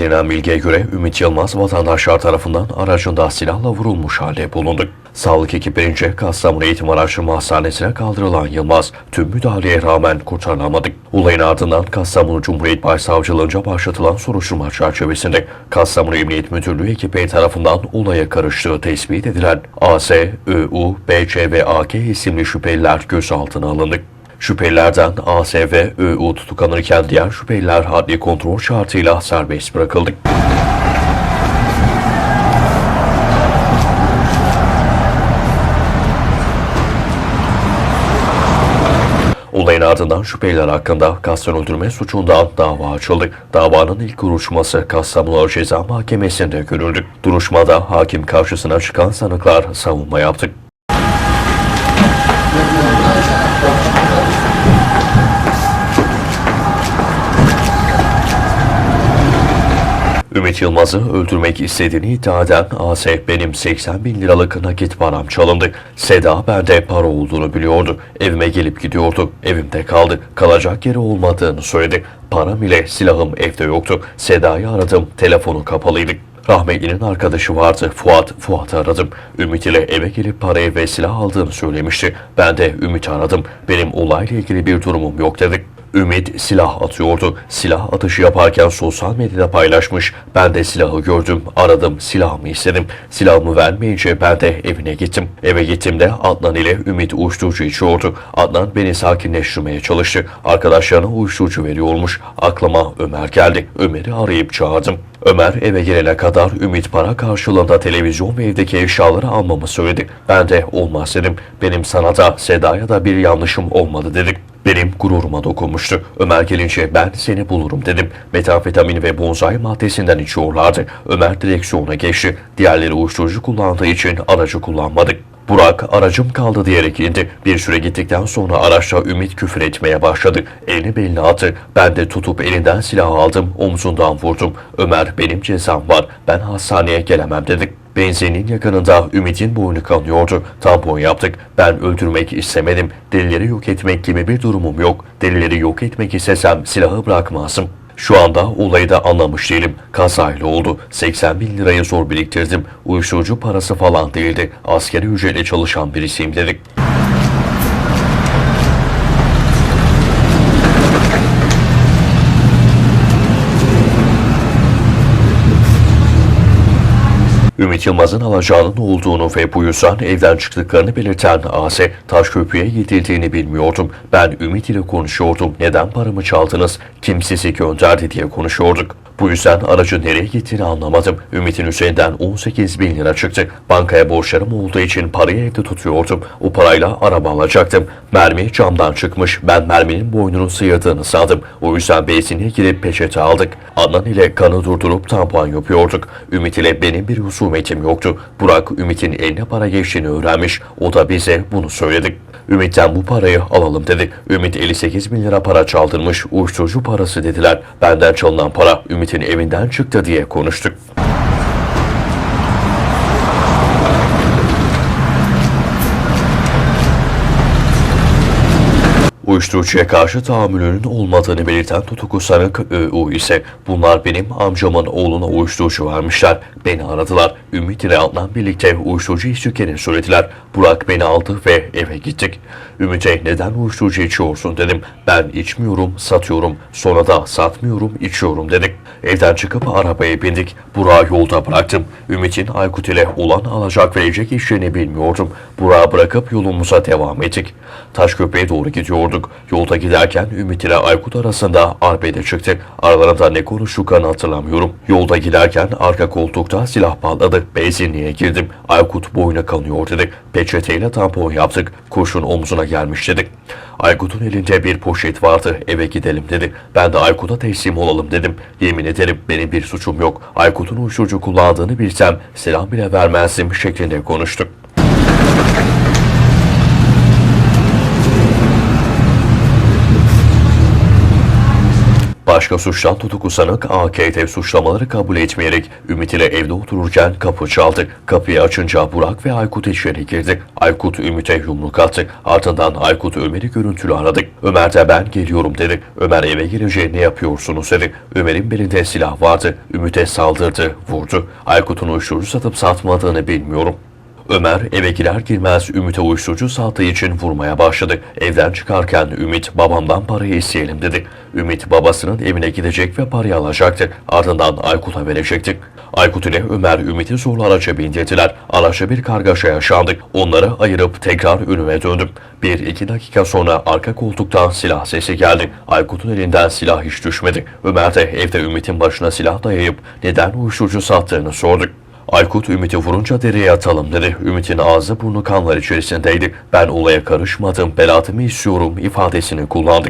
edinilen bilgiye göre Ümit Yılmaz vatandaşlar tarafından aracında silahla vurulmuş halde bulundu. Sağlık ekiplerince Kastamonu Eğitim Araştırma Hastanesi'ne kaldırılan Yılmaz tüm müdahaleye rağmen kurtarılamadı. Olayın ardından Kastamonu Cumhuriyet Başsavcılığınca başlatılan soruşturma çerçevesinde Kastamonu Emniyet Müdürlüğü ekibi tarafından olaya karıştığı tespit edilen AS, ÖU, BC ve AK isimli şüpheliler gözaltına alındı. Şüphelilerden AS ve ÖU tutuklanırken diğer şüpheliler adli kontrol şartıyla serbest bırakıldı. Olayın ardından şüpheliler hakkında kasten öldürme suçundan dava açıldı. Davanın ilk duruşması Kastamonu Ceza Mahkemesi'nde görüldü. Duruşmada hakim karşısına çıkan sanıklar savunma yaptı. Ümit Yılmaz'ı öldürmek istediğini iddia eden AS benim 80 bin liralık nakit param çalındı. Seda bende para olduğunu biliyordu. Evime gelip gidiyordu. Evimde kaldı. Kalacak yeri olmadığını söyledi. Param ile silahım evde yoktu. Seda'yı aradım. Telefonu kapalıydı. Rahmetlinin arkadaşı vardı Fuat. Fuat'ı aradım. Ümit ile eve gelip parayı ve silah aldığını söylemişti. Ben de Ümit'i aradım. Benim olayla ilgili bir durumum yok dedik. Ümit silah atıyordu. Silah atışı yaparken sosyal medyada paylaşmış. Ben de silahı gördüm, aradım, silahımı istedim. Silahımı vermeyince ben de evine gittim. Eve gittiğimde Adnan ile Ümit uyuşturucu içiyordu. Adnan beni sakinleştirmeye çalıştı. Arkadaşlarına uyuşturucu veriyormuş. Aklıma Ömer geldi. Ömer'i arayıp çağırdım. Ömer eve gelene kadar Ümit para karşılığında televizyon ve evdeki eşyaları almamı söyledi. Ben de olmaz dedim. Benim sana da Seda'ya da bir yanlışım olmadı dedik. Benim gururuma dokunmuştu. Ömer gelince ben seni bulurum dedim. Metamfetamin ve bonzai maddesinden içiyorlardı. Ömer direksiyona geçti. Diğerleri uyuşturucu kullandığı için aracı kullanmadık. Burak aracım kaldı diyerek indi. Bir süre gittikten sonra araçta Ümit küfür etmeye başladı. Elini beline attı. Ben de tutup elinden silahı aldım. Omzundan vurdum. Ömer benim cezam var. Ben hastaneye gelemem dedik. Benzinin yakınında Ümit'in boynu kanıyordu. Tampon yaptık. Ben öldürmek istemedim. Delilleri yok etmek gibi bir durumum yok. Delilleri yok etmek istesem silahı bırakmazdım. Şu anda olayı da anlamış değilim. Kazayla oldu. 80 bin lirayı zor biriktirdim. Uyuşturucu parası falan değildi. Askeri ücretle çalışan birisiyim dedik. Ümit Yılmaz'ın alacağının olduğunu ve bu yüzden evden çıktıklarını belirten AS, Taşköprü'ye gidildiğini bilmiyordum. Ben Ümit ile konuşuyordum. Neden paramı çaldınız? Kim sizi gönderdi diye konuşuyorduk. Bu yüzden aracın nereye gittiğini anlamadım. Ümit'in üzerinden 18 bin lira çıktı. Bankaya borçlarım olduğu için parayı evde tutuyordum. O parayla araba alacaktım. Mermi camdan çıkmış. Ben merminin boynunu sıyırdığını sandım. O yüzden benzinliğe girip peçete aldık. Adnan ile kanı durdurup tampon yapıyorduk. Ümit ile benim bir husumetim yoktu. Burak Ümit'in eline para geçtiğini öğrenmiş. O da bize bunu söyledik. Ümit'ten bu parayı alalım dedi. Ümit 58 bin lira para çaldırmış. Uyuşturucu parası dediler. Benden çalınan para Ümit'in evinden çıktı diye konuştuk. Uyuşturucuya karşı tahammülünün olmadığını belirten tutuklu sanık ÖU ise bunlar benim amcamın oğluna uyuşturucu vermişler. Beni aradılar. Ümit ile Adnan birlikte uyuşturucu içtiklerini söylediler. Burak beni aldı ve eve gittik. Ümit'e neden uyuşturucu içiyorsun dedim. Ben içmiyorum, satıyorum. Sonra da satmıyorum, içiyorum dedik. Evden çıkıp arabaya bindik. Burak'ı yolda bıraktım. Ümit'in Aykut ile olan alacak verecek işlerini bilmiyordum. Burak'ı bırakıp yolumuza devam ettik. Taşköprü'ye doğru gidiyorduk. Yolda giderken Ümit ile Aykut arasında arbede çıktı. Aralarında ne konuştuklarını hatırlamıyorum. Yolda giderken arka koltukta silah patladı. Benzinliğe girdim. Aykut boyuna kanıyor dedik. Peçeteyle tampon yaptık. Kurşun omzuna gelmiş dedik. Aykut'un elinde bir poşet vardı. Eve gidelim dedi. Ben de Aykut'a teslim olalım dedim. Yemin ederim benim bir suçum yok. Aykut'un uyuşturucu kullandığını bilsem selam bile vermezdim şeklinde konuştuk. Başka suçtan tutuklu sanık AKT suçlamaları kabul etmeyerek Ümit ile evde otururken kapı çaldı. Kapıyı açınca Burak ve Aykut içeri girdi. Aykut Ümit'e yumruk attı. Ardından Aykut Ömer'i görüntülü aradı. Ömer de ben geliyorum dedi. Ömer eve girince ne yapıyorsunuz dedi. Ömer'in belinde silah vardı. Ümit'e saldırdı, vurdu. Aykut'un uyuşturucu satıp satmadığını bilmiyorum. Ömer eve girer girmez Ümit'e uyuşturucu sattığı için vurmaya başladı. Evden çıkarken Ümit babamdan parayı isteyelim dedi. Ümit babasının evine gidecek ve parayı alacaktı. Ardından Aykut'a verecekti. Aykut ile Ömer Ümit'i zorla araca bindirdiler. Araçta bir kargaşa yaşandı. Onları ayırıp tekrar önüme döndüm. Bir iki dakika sonra arka koltuktan silah sesi geldi. Aykut'un elinden silah hiç düşmedi. Ömer de evde Ümit'in başına silah dayayıp neden uyuşturucu sattığını sordu. Aykut Ümit'i vurunca dereye atalım dedi. Ümit'in ağzı burnu kanlar içerisindeydi. Ben olaya karışmadım, belatımı istiyorum ifadesini kullandı.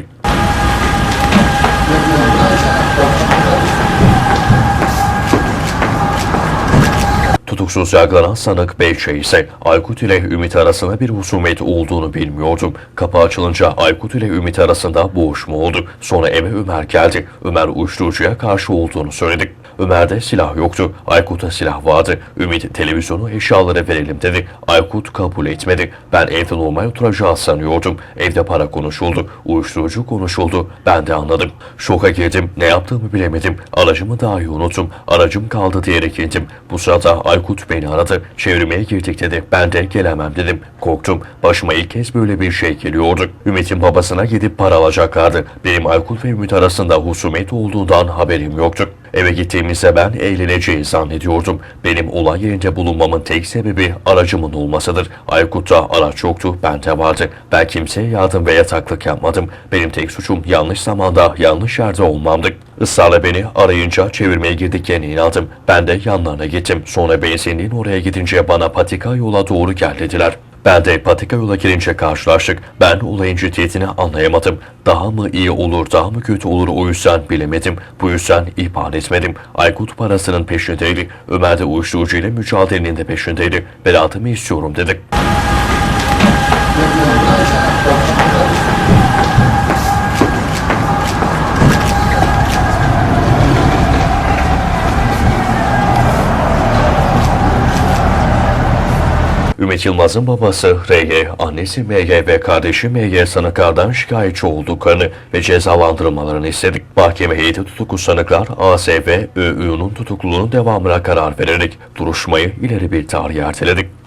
Tutuksuz yargılanan sanık Beyçe ise Aykut ile Ümit arasında bir husumet olduğunu bilmiyordum. Kapı açılınca Aykut ile Ümit arasında boğuşma oldu. Sonra eve Ömer geldi. Ömer uyuşturucuya karşı olduğunu söyledi. Ömer'de silah yoktu. Aykut'ta silah vardı. Ümit televizyonu eşyaları verelim dedi. Aykut kabul etmedi. Ben evde normal oturacağız sanıyordum. Evde para konuşuldu. Uyuşturucu konuşuldu. Ben de anladım. Şoka girdim. Ne yaptığımı bilemedim. Aracımı dahi unuttum. Aracım kaldı diyerek indim. Bu sırada Aykut beni aradı. Çevirmeye girdik dedi. Ben de gelemem dedim. Korktum. Başıma ilk kez böyle bir şey geliyordu. Ümit'in babasına gidip para alacaklardı. Benim Aykut ve Ümit arasında husumet olduğundan haberim yoktu. Eve gittiğimizde ben eğleneceği zannediyordum. Benim olay yerinde bulunmamın tek sebebi aracımın olmasıdır. Aykut'ta araç yoktu, bende vardı. Ben kimseye yardım ve yataklık yapmadım. Benim tek suçum yanlış zamanda, yanlış yerde olmamdı. Israrla beni arayınca çevirmeye girdiklerine inandım. Ben de yanlarına gittim. Sonra benzinliğin oraya gidince bana patika yola doğru gel dediler. Ben de patika yola girince karşılaştık. Ben olayın ciddiyetini anlayamadım. Daha mı iyi olur, daha mı kötü olur o yüzden bilemedim. Bu yüzden ihbar etmedim. Aykut parasının peşindeydi. Ömer de uyuşturucu ile mücadelenin de peşindeydi. Beratımı istiyorum dedi. Ümit Yılmaz'ın babası R.Y., annesi M.Y. ve kardeşi M.Y. sanıklardan şikayetçi olduklarını ve cezalandırılmalarını istedik. Mahkeme heyeti tutuklu sanıklar A.S. ve Ö.Ü'nün tutukluluğunun devamına karar vererek duruşmayı ileri bir tarihe erteledik.